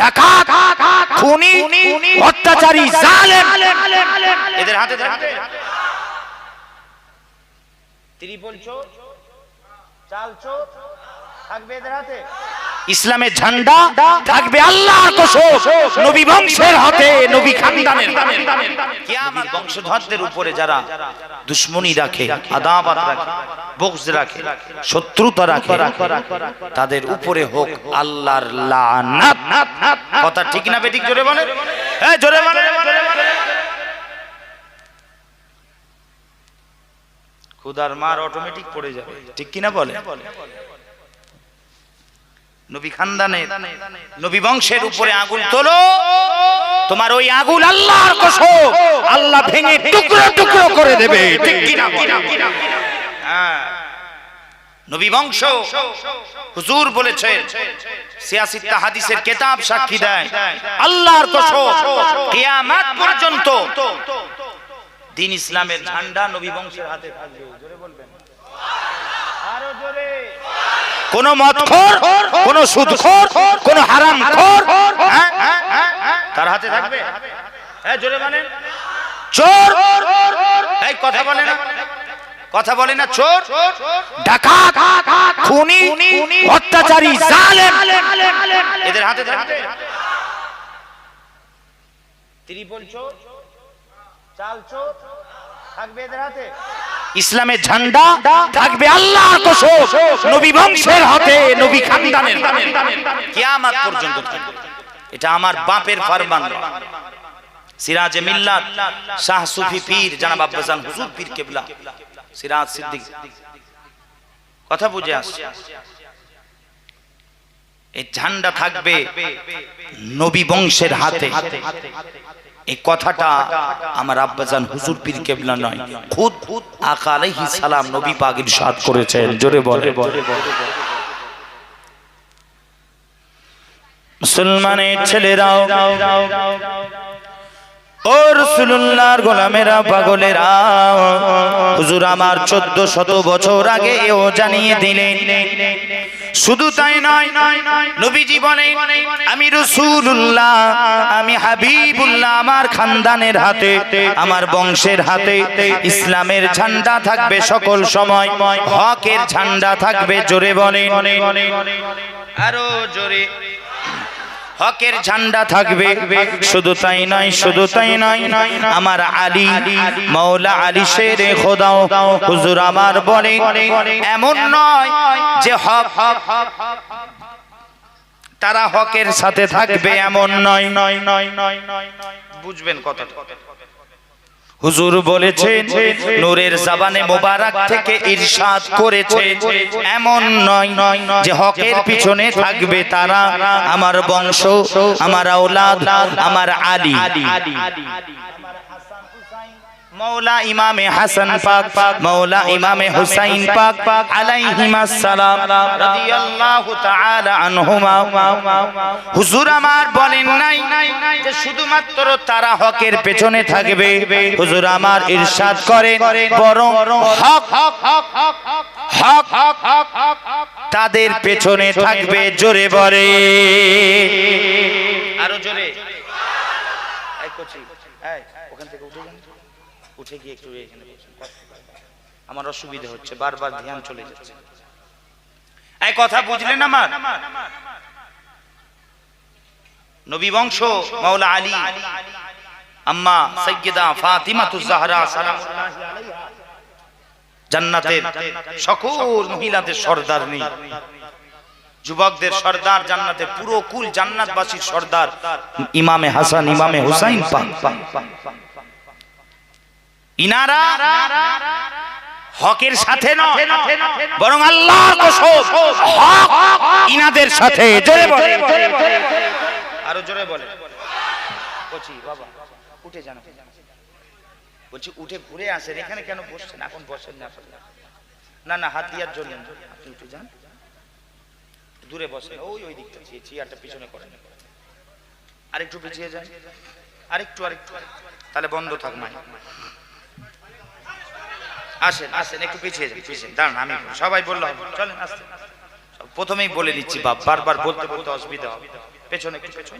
ডাকাত খুনি অত্যাচারী জালেম। এদের হাতে। ত্রিপল চোর চাল চোর থাকবে এদের হাতে। ইসলামের ঝান্ডা থাকবে আল্লাহর কসম। নবী বংশের হাতে, নবী খানদানের কিয়ামত বংশধরদের উপরে যারা দুশ্মনী রাখে আদাবাত রাখে রাখে, শত্রুতা রাখে, তাদের উপরে হোক আল্লাহর লানাত। কথা ঠিক না বেঠিক জোরে বলে হ্যাঁ জোরে বলে খুদার মার অটোমেটিক পড়ে যাবে। ঠিক কিনা বলে নবী খানদানের নবী বংশের উপরে আগুন তোলো তোমার ওই আগুন আল্লাহর কসম আল্লাহ ভেঙে টুকরো টুকরো করে দেবে ঠিক কিনা? হ্যাঁ। নবী বংশ হুজুর বলেছেন সিয়াসিত হাদিসের কেতাব সাক্ষী দেয় আল্লাহর কসম কিয়ামত পর্যন্ত দিন ইসলামের ঝান্ডা নবী বংশের হাতে থাকবে জোরে বলবেন আরও জোরে কোন মদখোর কোন সুদখোর কোন হারামখোর হ্যাঁ? তার হাতে থাকবে? হ্যাঁ জোরে বলেন। চোর! এই কথা বলে না। কথা বলে না, চোর। ডাকাত, খুনি, অত্যাচারী, জালেম। এদের হাতে থাকবে। ত্রিপল চোর, চাল চোর, থাকবে এদের হাতে? ইসলামের ঝান্ডা থাকবে আল্লাহর কসম। নবী বংশের হাতে, নবী খানদানের কিয়ামত পর্যন্ত এটা আমার বাপের ফরমান সিরাজে মিল্লাত, শাহ সুফি পীর জানাব আব্বাসান হুজুর পীর কেবলা। সিরাজ সিদ্দিক। কথা বুঝে আসছে এই ঝান্ডা থাকবে নবী বংশের হাতে। এই কথাটা আমার আব্বাজান হুজুর পীর কেবলা নয় খুদ আকালেহি সালাম নবী পাক ইরশাদ করেছেন। জোরে বলে মুসলমানের ছেলেরাও ও আমার চোদ্দ শত বছর আগে জানিয়ে দিলেন, শুধু তাই নয় আমি আমি হাবিবুল্লাহ আমার খানদানের হাতে, আমার বংশের হাতে, ইসলামের ঝান্ডা থাকবে সকল সময়, হকের ঝান্ডা থাকবে, জোরে বলে আরও জোরে। হকের ঝান্ডা থাকবে। শুধু তাই নয় শুধু তাই নয় আমার আলী মৌলা আলী শেরে খোদাও হুজুর আমার বলে এমন নয় যে হক হক হক তারা হকের সাথে থাকবে এমন নয় নয় নয় নয় নয়। বুঝবেন কথাটা। হুজুর বলেছেন নূরের জাবানে মোবারক থেকে ইরশাদ করেছে এমন নয় নয় যে হকের পিছনে থাকবে তারা। আমার বংশ আমার আওলাদ আমার আলী। মৌলা ইমামে হাসান পাক পাক মৌলা ইমামে হুসাইন পাক পাক আলাইহিমাস সালাম রাদিয়াল্লাহু তাআলা আনহুমা। হুজুর আমার বলেন নাই যে শুধুমাত্র তারা হকের পেছনে থাকবে। হুজুর আমার ইরশাদ করেন, বরং হক হক হক হক হক হক হক, তাদের পেছনে থাকবে জোরে বলে। আরও জোরে এই কোচি এই ওখান থেকে উঠে যান উঠে গিয়ে একটু এখানে আমার অসুবিধা হচ্ছে, বারবার ধ্যান চলে যাচ্ছে। এই কথা বুঝলেন আমার নবী বংশ, মাওলা আলী, আম্মা সৈয়দা ফাতিমা তুজাহরা সালামুল্লাহি আলাইহা। জান্নাতের সকল মহিলাদের সর্দার নেই। যুবকদের সর্দার জান্নাতের পুরো কুল জান্নাতবাসীর সর্দার ইমামে হাসান, ইমামে হুসাইন পাক পাক পাক। ইনারা হকের সাথে নয় বরং আল্লাহর কসম হক ইনাদের সাথে জোরে বলে আরও জোরে বলে বলছি বাবা উঠে যান। বলছি উঠে ঘুরে আসেন। এখানে কেন বসছেন? এখন বসেন না। না না হাত দিয়ার জন্য আপনি উঠে যান। দূরে বসেন। ওই ওই দিকটা চেয়ারটা পিছনে করেন। আরেকটু পিছিয়ে যান। আরেকটু আরেকটু। তাহলে বন্ধ থাক না আসেন আসেন একটু পিছিয়ে যান পিছিয়ে দাঁড়ান আমি সবাই বলল। চলেন আসেন প্রথমেই বলে দিচ্ছি বাপ বারবার বলতে বলতে অসুবিধা হবে পেছনে একটু পেছন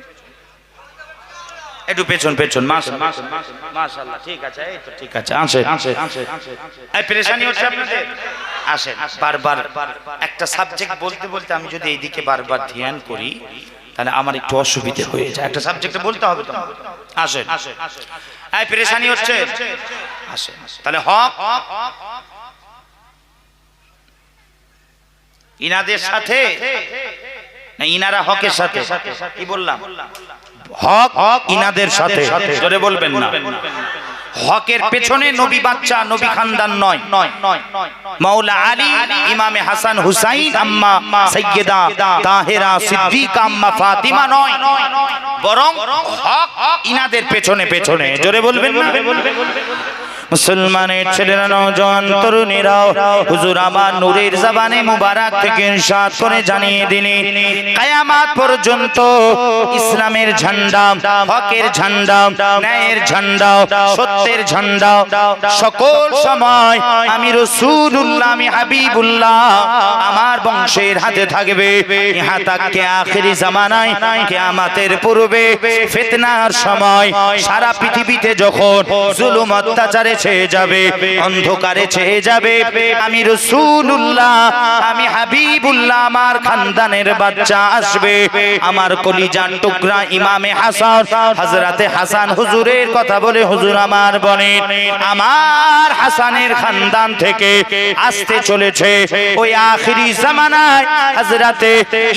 একটু পেছন পেছন মাস মাশাআল্লাহ ঠিক আছে এই তো ঠিক আছে আসে আসে আসে এই পেরেশানি হচ্ছে আপনাদের আসেন, বারবার একটা সাবজেক্ট বলতে বলতে আমি যদি এইদিকে বারবার ধ্যান করি, তাহলে আমার একটু অসুবিধে হয়ে যায়। একটা সাবজেক্টে বলতে হবে তো। আসেন। এই পেরেশানি হচ্ছে। আসেন। তাহলে হক, ইনাদের সাথে না ইনারা হকের সাথে? কি বললাম? হক হক, ইনাদের সাথে। জোরে বলবেন না। হকের পেছনে নবী বাচ্চা নবী খানদান নয়। মাওলা আলী ইমামে হাসান হুসাইন আম্মা সৈয়দা তাহেরা সিদ্দিক আম্মা ফাতিমা নয়। বরং হক ইনাদের পেছনে পেছনে জোরে বলবেন না? মুসলমানের ছেলেরা নওজোয়ান তরুণীরাও হুজুর আমার নূরের জবানে মুবারক থেকে ইরশাদ করে জানিয়ে দিলেন কিয়ামত পর্যন্ত ইসলামের ঝান্ডা, হকের ঝান্ডা, ন্যায়ের ঝান্ডা, সত্যের ঝান্ডা, সকল সময় আমি রাসূলুল্লাহ, আমি হাবিবুল্লাহ আমার বংশের হাতে থাকবে। ইহা তাকে আখেরি জামানায় কিয়ামতের পূর্বে ফিতনার সময় সারা পৃথিবীতে যখন জুলুম অত্যাচারে ছেয়ে যাবে, অন্ধকারে ছেয়ে যাবে। আমি রসুল্লাহ আমি হাবিবুল্লাহ, আমার খানদানের বাচ্চা আসবে। আমার কলিজান টুকরা ইমামে হাসান হজরতে হাসান হুজুরের কথা বলে হুজুর আমার বলেন আমার হাসানের খানদান থেকে আসতে চলেছে ওই আখিরি জামানায় হজরতে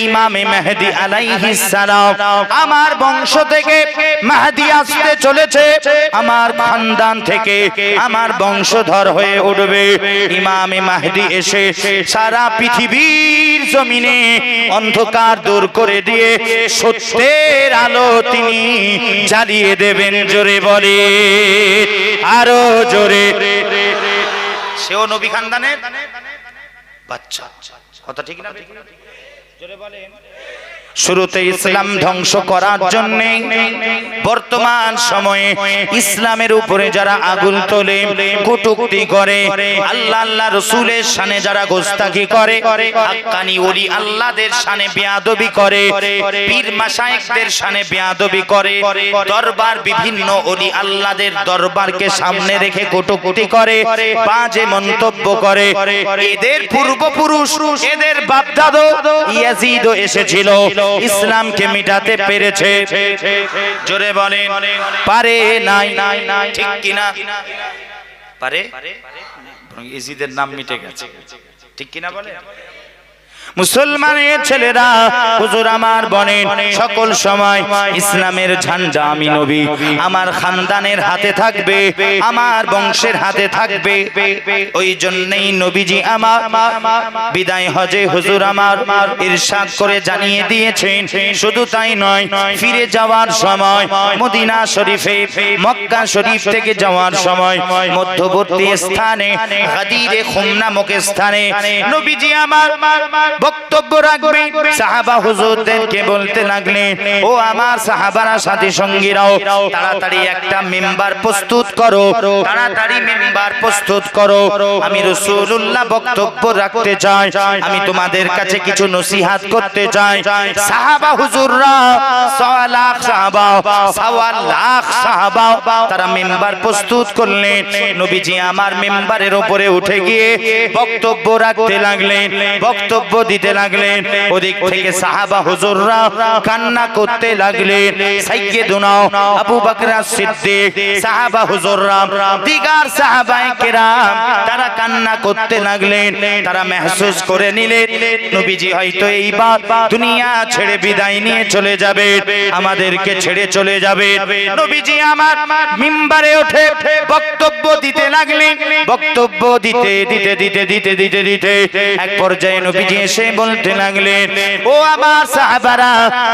ইমামে মেহেদি আলাইহিস সালাম। আমার বংশ থেকে মেহেদি আসতে চলেছে, আমার খানদান থেকে আমার বংশধর হয়ে উঠবে। ইমামে মাহদি এসে সারা পৃথিবীর জমিনে অন্ধকার দূর করে দিয়ে সত্যের আলো তিনি জ্বালিয়ে দেবেন, জোরে বলে। আরও জোরে। সেও নবী খানদানের বাচ্চা। কথা ঠিক না? জোরে বলেন শুরুতে ইসলাম ধ্বংস করার জন্য বর্তমান সময়ে ইসলামের উপরে যারা আগুন তোলে, কটুক্তি করে, আল্লাহ আল্লাহ রসুলের সানে যারা গোস্তাকি করে, হাক্কানি ওলি আল্লাহদের সানে বেয়াদবি করে, পীর মাসায়েকদের সানে বেয়াদবি করে, দরবার বিভিন্ন ওলি আল্লাহদের দরবারকে সামনে রেখে কটুক্তি করে, বাজে মন্তব্য করে। এদের পূর্বপুরুষ, এদের বাপদাদো ইয়াজিদও এসেছিল। ইসলামকে মিটাতে পেরেছে। জোরে বলেন, পারে নাই, ঠিক কিনা? পারে? বরং ইজিদের নাম মিটে গেছে। ঠিক কিনা বলে? মুসলমানের ছেলেরা, হুজুর আমার বনেন, সকল সময় ইসলামের ঝান্ডা আমি নবী। আমার খানদানের হাতে থাকবে, আমার বংশের হাতে থাকবে। ওই জন্যই নবীজি আমার বিদায় হজে হুজুর আমার ইরশাদ করে জানিয়ে দিয়েছেন, শুধু তাই নয়, ফিরে যাওয়ার সময়, মদিনা শরীফে, মক্কা শরীফ থেকে যাওয়ার সময়, মধ্যবর্তী স্থানে গাদিরে খুম নামক স্থানে, নবীজি আমার বক্তব্য রাখবে। সাহাবা হুজুরদেরকে বলতে লাগলেন ও আমার সাহাবারা, সাথী সঙ্গীরাও, তাড়াতাড়ি একটা মেম্বার প্রস্তুত করো, তাড়াতাড়ি মেম্বার প্রস্তুত করো। আমি রাসূলুল্লাহ বক্তব্য রাখতে চাই, আমি তোমাদের কাছে কিছু নসিহাত করতে চাই। সাহাবা হুজুররা সওয়া লাখ সাহাবা সওয়া লাখ সাহাবা, তারা মেম্বার প্রস্তুত করলেন নবীজি আমার মেম্বারের উপরে উঠে গিয়ে বক্তব্য রাখতে লাগলেন। বক্তব্য দিতে লাগলেন, ওদিক থেকে সাহাবা হুজুররা কান্না করতে লাগলেন। সাইয়্যিদুনা আবু বকর সিদ্দিক, সাহাবা হুজুররা, দিগার সাহাবায়ে কেরাম, তারা কান্না করতে লাগলেন। তারা মেহসুস করে নিলেন, নবীজি হয়তো এইবার দুনিয়া ছেড়ে বিদায় নিয়ে চলে যাবে আমাদেরকে ছেড়ে চলে যাবে নবীজি আমার মিম্বারে ওঠে বক্তব্য দিতে লাগলেন, বক্তব্য দিতে দিতে দিতে দিতে দিতে দিতে, এক পর্যায়ে নবীজি এসে বলতে লাগলেন, ও আমার সাহাবারা,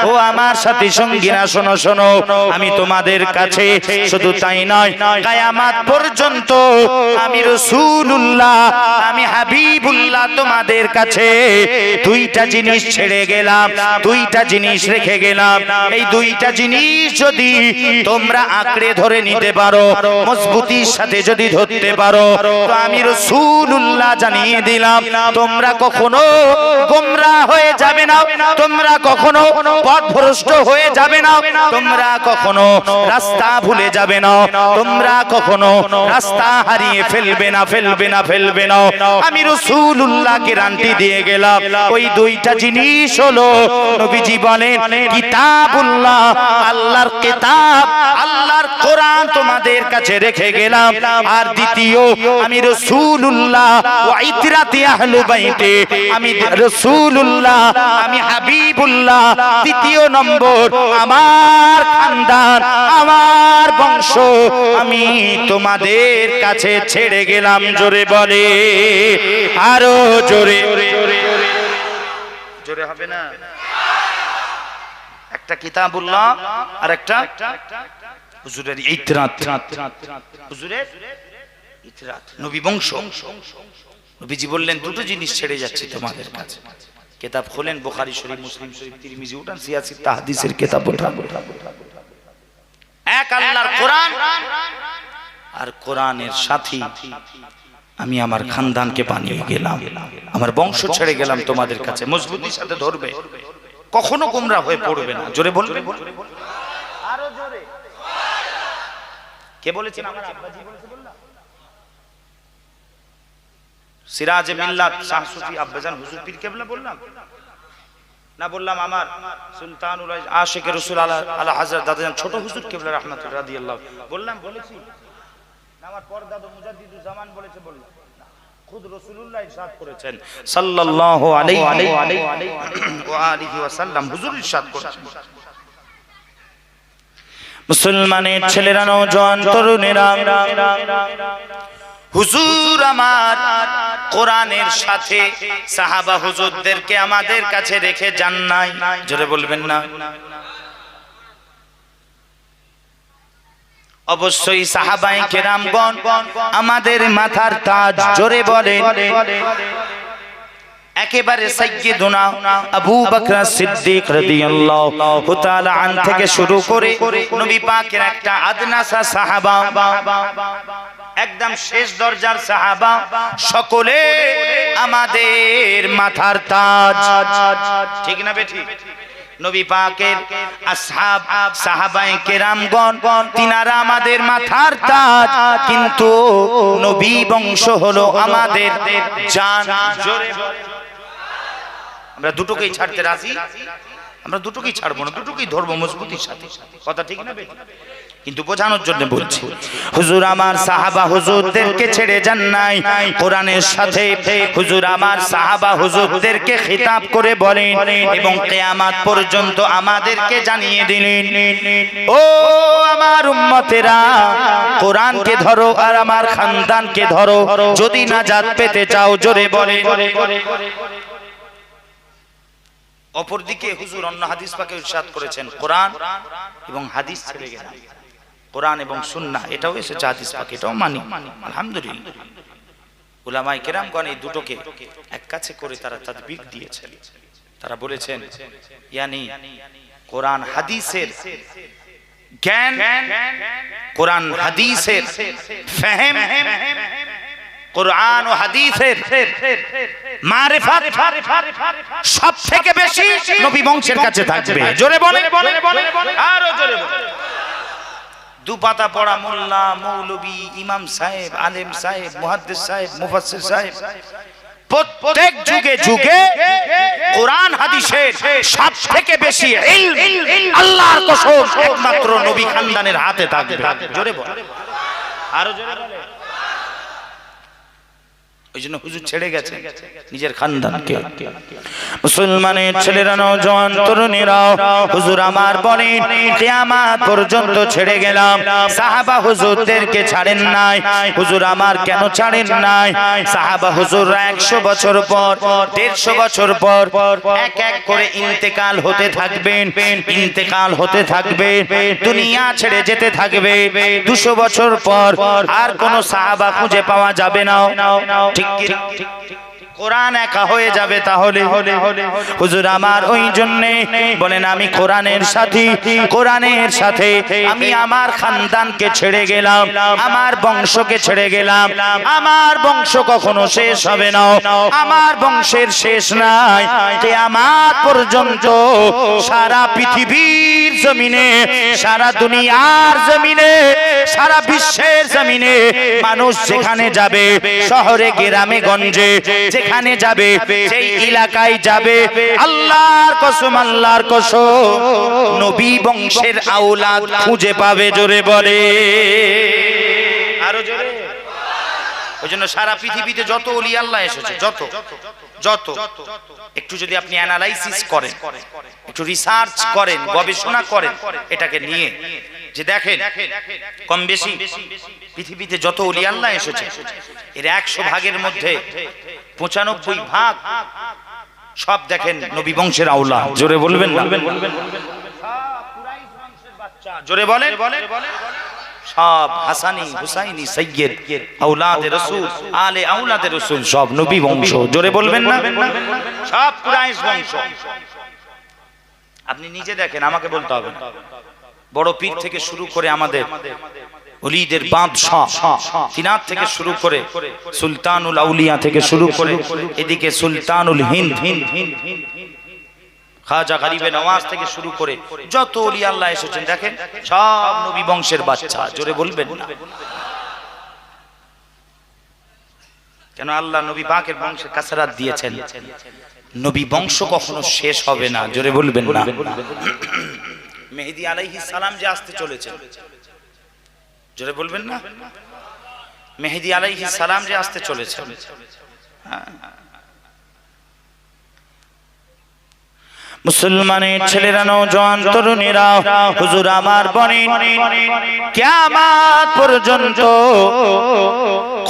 ও আমার সাথী সঙ্গীরা, শোনো শোনো, আমি তোমাদের কাছে শুধু তাই নয়, কায়ামাত পর্যন্ত আমি রসুল্লাহ আমি হাবিবুল্লাহ তোমাদের কাছে দুইটা জিনিস ছেড়ে গেলাম, দুইটা জিনিস রেখে গেলাম। এই দুইটা জিনিস যদি তোমরা আঁকড়ে ধরে নিতে পারো, মজবুতির সাথে যদি ধরতে পারো আমি রসুল্লাহ জানিয়ে দিলাম, তোমরা কখনো গোমরা হয়ে যাবে না। তোমরা কখনো পথভ্রষ্ট হয়ে যাবে না। তোমরা কখনো রাস্তা ভুলে যাবে না। তোমরা কখনো রাস্তা হারিয়ে ফেলবে না ফেলবে না ফেলবে না। আমি রসুল্লাহ গ্যারান্টি দিয়ে গেলাম। ওই দুইটা জিনিস হলো, নবীজি বলেন, কিতাবুল্লাহ, আল্লাহর কিতাব, আল্লাহর কোরআন তোমাদের কাছে রেখে গেলাম। আর দ্বিতীয়, আমি রসুল্লাহ আমি রসুল্লাহ আমি হাবিবুল্লাহ, দ্বিতীয় নম্বর আমার খানদান, আমার বংশ। আমি তোমাদের কাছে ছেড়ে গেলাম, জোরে বলে। আরও জোরে। জোরে হবে না? একটা কিতাবুল্লাহ আর একটা হুজুরের ইতরাত। হুজুরের ইতরাত। নবী বংশ। নবীজি বললেন দুটো জিনিস ছেড়ে যাচ্ছে তোমাদের কাছে। কিতাব খোলেন বুখারী শরীফ মুসলিম শরীফ তিরমিজি উঠান সিয়াসি তাহাদিসের কিতাব উঠান। এক আল্লাহর কোরআন আর কোরআনের সাথী। আমি আমার খানদানকে বানিয়ে গেলাম। আমার বংশ ছেড়ে গেলাম তোমাদের কাছে। মজবুতির সাথে ধরবে। কখনো গুমরা হয়ে পড়বে না। জোরে বলবে? আরও জোরে। কে বলেছেন? আমার আব্বাজি বলেছে বললাম সিরাজ মিল্লাত শাহ সুফি আব্বাজান হুজুর পীর কেবলা বললাম? না বললাম আমার সুলতানুল আশিক রসুল আলা আলা হাজরত দাদাজান ছোট হুজুর কেবলা রাহমাতুল্লাহ রাদিয়াল্লাহু বললাম, বলেছি। আমার পরদাদা মুজাদ্দিদুল জামান বলেছে, বললাম। মুসলমানের ছেলেরা নওজোয়ান তরুণেরা হুজুর আমার, কোরআনের সাথে সাহাবা হুজুরদেরকে আমাদের কাছে রেখে যান নাই। জোরে বলবেন না। অবশ্যই সাহাবাই কেরামগণ আমাদের মাথার তাজ, জোরে বলে একেবারে সাইয়্যিদুনা আবু বকর সিদ্দিক রাদিয়াল্লাহু তাআলা আন থেকে শুরু করে নবী পাকের একটা আদনাসা সাহাবা। একদম শেষ দরজার সাহাবা, সকলে আমাদের মাথার তাজ। ঠিক না বেঠি? নবী পাকের আসহাব সাহাবায়ে কেরামগণ, তিনারা আমাদের মাথার তাজ। কিন্তু নবী বংশ হলো আমাদের জান। জোরে। আমরা দুটোকেই ছাড়তে রাজি? আমরা দুটোকেই ছাড়বো না, দুটোকেই ধরবো মজবুতির সাথে। কথা ঠিক না বেঠি? কিন্তু বোঝানোর জন্য বলছি হুজুর আমার সাহাবা হুজুরদেরকে ছেড়ে যান নাই কোরআনের সাথে হুজুর আমার সাহাবা হুজুরদেরকে খিতাব করে বলেন এবং কিয়ামত পর্যন্ত আমাদেরকে জানিয়ে দিলেন ও আমার উম্মতেরা কোরআনকে ধরো আর আমার খানদানকে ধরো যদি না জাত পেতে চাও জোরে বলে অপরদিকে হুজুর অন্য হাদিস পাকে ইরশাদ করেছেন কোরআন এবং হাদিস ছেড়ে গেলাম কোরআন এবং সুন্না এটাও এসেছে, হাদিস পাকে, এটাও মানি। আলহামদুলিল্লাহ। উলামাই কেরামগণ এই দুটোকে এক কাছে করে তারা তাদবিক দিয়েছেন। তারা বলেছেন, ইয়ানি কোরআন হাদিসের জ্ঞান, কোরআন হাদিসের ফেহেম, কোরআন ও হাদিসের মারিফাত সব থেকে বেশি নবী বংশের কাছে থাকবে। জোরে বলে আরও জোরে বলে দু পাতা পড়া মোল্লা, মৌলবী, ইমাম সাহেব, আলেম সাহেব, মুহাদ্দিস সাহেব, মুফাসসির সাহেব। প্রত্যেক যুগে যুগে কোরআন হাদিসের সব থেকে বেশি আল্লাহর কসম একমাত্র নবী খানদানের হাতে থাকবে। জোরে বল। আরও জোরে ওই জন্য হুজুর ছেড়ে গেছে নিজের খানদানকে। মুসলমানের ছেলেরা নওজোয়ান তরুণীরা হুজুর আমার বলেন কিয়ামত পর্যন্ত ছেড়ে গেলাম। সাহাবা হুজুরদেরকে ছাড়েন নাই। হুজুর আমার কেন ছাড়েন নাই? সাহাবা হুজুররা একশো বছর পর দেড়শো বছর পর এক এক করে ইন্তেকাল হতে থাকবেন। ইন্তেকাল হতে থাকবে। দুনিয়া ছেড়ে যেতে থাকবে। দুশো বছর পর আর কোন সাহাবা খুঁজে পাওয়া যাবে না। ঠিক? কোরআন একা হয়ে যাবে তাহলে? হুজুর, আমার ওই জন্যে বলেন, আমি কোরআনের সাথে কোরআনের সাথে আমি আমার খানদানকে ছেড়ে গেলাম, আমার বংশকে ছেড়ে গেলাম, আমার বংশ কখনো শেষ হবে না, আমার বংশের শেষ নাই আমার পর্যন্ত সারা পৃথিবীর জমিনে, সারা দুনিয়ার জমিনে, সারা বিশ্বের জমিনে মানুষ যেখানে যাবে, শহরে, গ্রামে, গঞ্জে যেখানে যাবে, সেই এলাকায় যাবে। আল্লাহর কসম আল্লাহর কসম। নবী বংশের আওলাদ খুঁজে পাবে জোরে বলে। আরও জোরে। ওই জন্য সারা পৃথিবীতে যত অলি আল্লাহ এসেছে, যত যত। একটু যদি আপনি অ্যানালাইসিস করেন, একটু রিসার্চ করেন, গবেষণা করেন, এটাকে নিয়ে যে দেখেন, কম বেশি পৃথিবীতে যত অলি আল্লাহ এসেছে, এর একশো ভাগের মধ্যে পঁচানব্বই ভাগ সব দেখেন নবী বংশের আউলা। জোরে বলবেন বলেন। সব হাসানি, হুসাইনি আলে সব নবী বংশ। জোরে বলবেন সব আপনি নিজে দেখেন, আমাকে বলতে হবে। বড় পীর থেকে শুরু করে আমাদের অলিদের বাদশাহ তিনার থেকে শুরু করে সুলতানুল আউলিয়া থেকে শুরু করে এদিকে সুলতানুল হিন্দ হিন্দ হিন্দ খাজা গরিবে নওয়াজ থেকে শুরু করে যত অলি আল্লাহ এসেছেন দেখেন? সব নবী বংশের বাচ্চা জোরে বলবেন। না কেন আল্লাহ নবী পাকের বংশের কাছারাত দিয়েছেন? নবী বংশ কখনো শেষ হবে না জোরে বলবেন না। মেহেদি আলাইহি সালাম যে আসতে চলেছে। জোরে বলবেন না? মেহেদি আলাইহি সালাম যে আসতে চলেছে। হ্যাঁ। মুসলমানের ছেলেরা নৌজওয়ান তরুণীরা, হুজুর আমার বনে কিয়ামত পর্যন্ত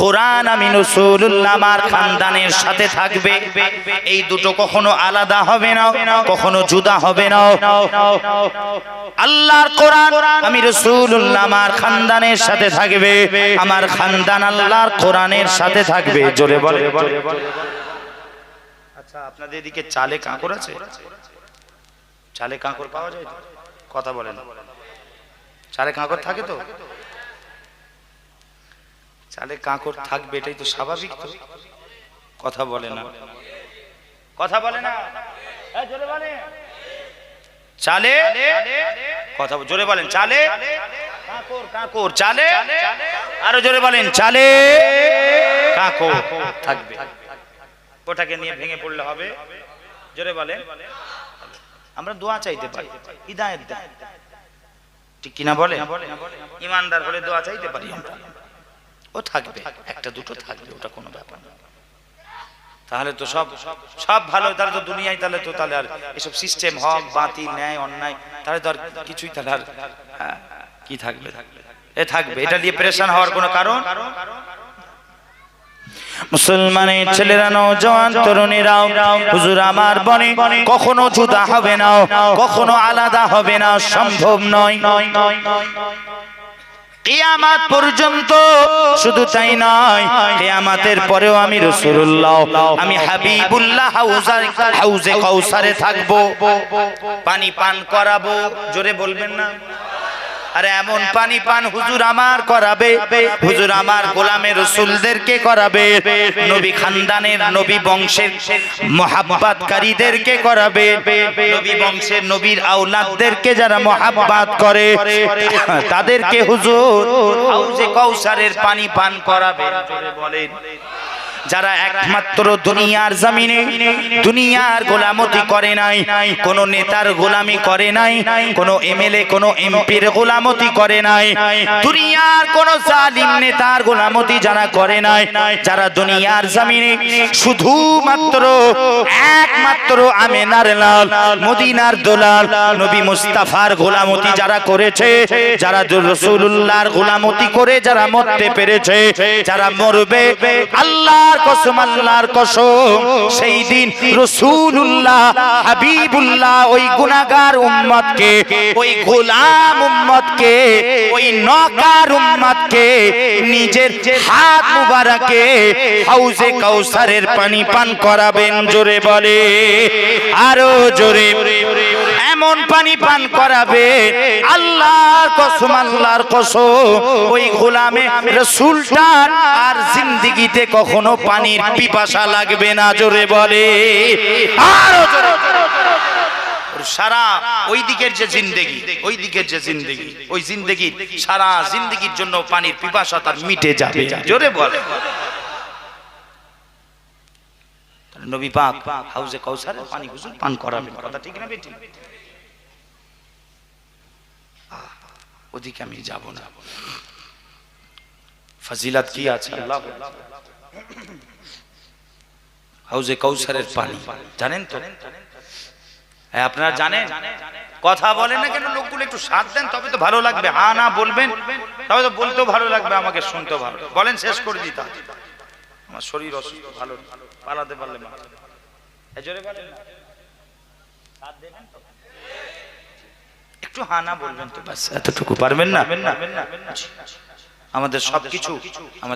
কোরআন আমি রসুল্লাহ আমার খানদানের সাথে থাকবে। এই দুটো কখনো আলাদা হবে না, কখনো জুদা হবে না। আল্লাহর কোরআন আমি রসুল্লাহ আমার খানদানের সাথে থাকবে, আমার খানদান আল্লাহর কোরআনের সাথে থাকবে। জোরে বলে আচ্ছা আপনাদের এদিকে চালে কাঁকর আছে? চালে কাঁকর পাওয়া যায় কথা বলেন। চালে কাঁকর থাকে তো? চালে কাঁকর থাকবে, এটাই তো স্বাভাবিক তো। কথা বলে না। কথা বলে না? চালে? কথা জোরে বলেন, চালে? কাঁকর, চালে? আরও জোরে বলেন, চালে? কাঁকর থাকবে। ওটাকে নিয়ে ভেঙে পড়লে হবে। জোরে বলেন। আমরা দোয়া চাইতে পারি হিদায়ত দেন ঠিক কিনা বলে? ইমানদার হলে দোয়া চাইতে পারি আমরা। ও থাকবে একটা দুটো থাকবে ওটা কোনো ব্যাপার না। তাহলে তো সব সব ভালো তাহলে তো দুনিয়ায় তাহলে তো তাহলে আর এসব সিস্টেম হক বাতিল ন্যায় অন্যায় তাহলে তো আর কিছুই তাহলে আর হ্যাঁ, কি থাকবে? এ থাকবে এটা নিয়ে প্রেশান হওয়ার কোনো কারণ? মুসলমানের ছেলেরা নৌজওয়ান তরুণীরা হুজুর আমার বনে কখনো জুদা হবে না, কখনো আলাদা হবে না, সম্ভব নয়। পর্যন্ত শুধু তাই নয়, কিয়ামাতের পরেও আমি রাসূলুল্লাহ, আমি হাবিবুল্লাহ হাউজার হাউজে কাউসারে থাকব। পানি পান করাবো। জোরে বলবেন না? আরে এমন পানি পান হুজুর আমার করাবে। হুজুর আমার গোলামের রসুলদেরকে করাবে। নবী খানদানের নবী বংশের মহাব্বাতকারীদেরকে করাবে। নবী বংশের নবীর আওলাদদেরকে যারা মহাব্বাত করে তাদেরকে হুজুর হাউজে কৌসারের পানি পান করাবে। বলেন। যারা একমাত্র দুনিয়ার জমিনে দুনিয়ার গোলামতি করে নাই, কোন নেতার গোলামি করে নাই, কোন এমএলএ, কোন এমপির গোলামতি করে নাই, দুনিয়ার কোন জালিম নেতার গোলামতি যারা করে নাই, যারা দুনিয়ার জমিনে শুধুমাত্র, একমাত্র আমেনার লাল, মদিনার দোলাল, নবী মুস্তাফার গোলামতি যারা করেছে, যারা রসুল্লাহর গোলামতি করে যারা মরতে পেরেছে, যারা মরবে আল্লাহ আল্লাহর কসম, আল্লাহর কসম, সেই দিন রসুল্লাহ হাবিবুল্লাহ ওই গুনাহগার উম্মতকে, ওই গোলাম উম্মতকে, ওই নকার উম্মতকে, নিজের হাত মুবারকে হাউজে কাউসারের পানি পান করাবেন, জোরে বলে, আরও জোরে এমন পানি পান করাবে। আল্লাহর কসম আল্লাহর কসম। ওই গোলামে রসুলটার আর জিন্দিগিতে কখনো পানির পিপাসা লাগবে না, জোরে বলে। আরও জোরে সারা ওই দিকের যে জিন্দেগি, ওই দিকের যে জিন্দেগি, ওই সারা জিন্দেগির জন্য পানির পিপাসা তার মিটে যাবে, জোরে বলে। নবী পাক হাউজে কৌসারে পানি পান করাবেন, কথা ঠিক না বেটি ওদিকে আমি যাব না। ফজিলাত কি আছে? আল্লাহ হাউজে কৌসারের পানি। জানেন তো? হ্যাঁ আপনারা জানেন? কথা বলেন না কেন? লোকগুলো একটু সাথ দেন, তবে তো ভালো লাগবে। হা না বলবেন, তবে তো বলতেও ভালো লাগবে, আমাকে শুনতেও ভালো বলেন, শেষ করে দিতাম আমার শরীর অসুস্থ, ভালো পালাতে পারলে মা এ, জোরে বলেন না। সাথ দেবেন তো? একটু হানা বলবেন তো ব্যাস। এতটুকু পারবেন না? আমাদের সবকিছু। আমাদের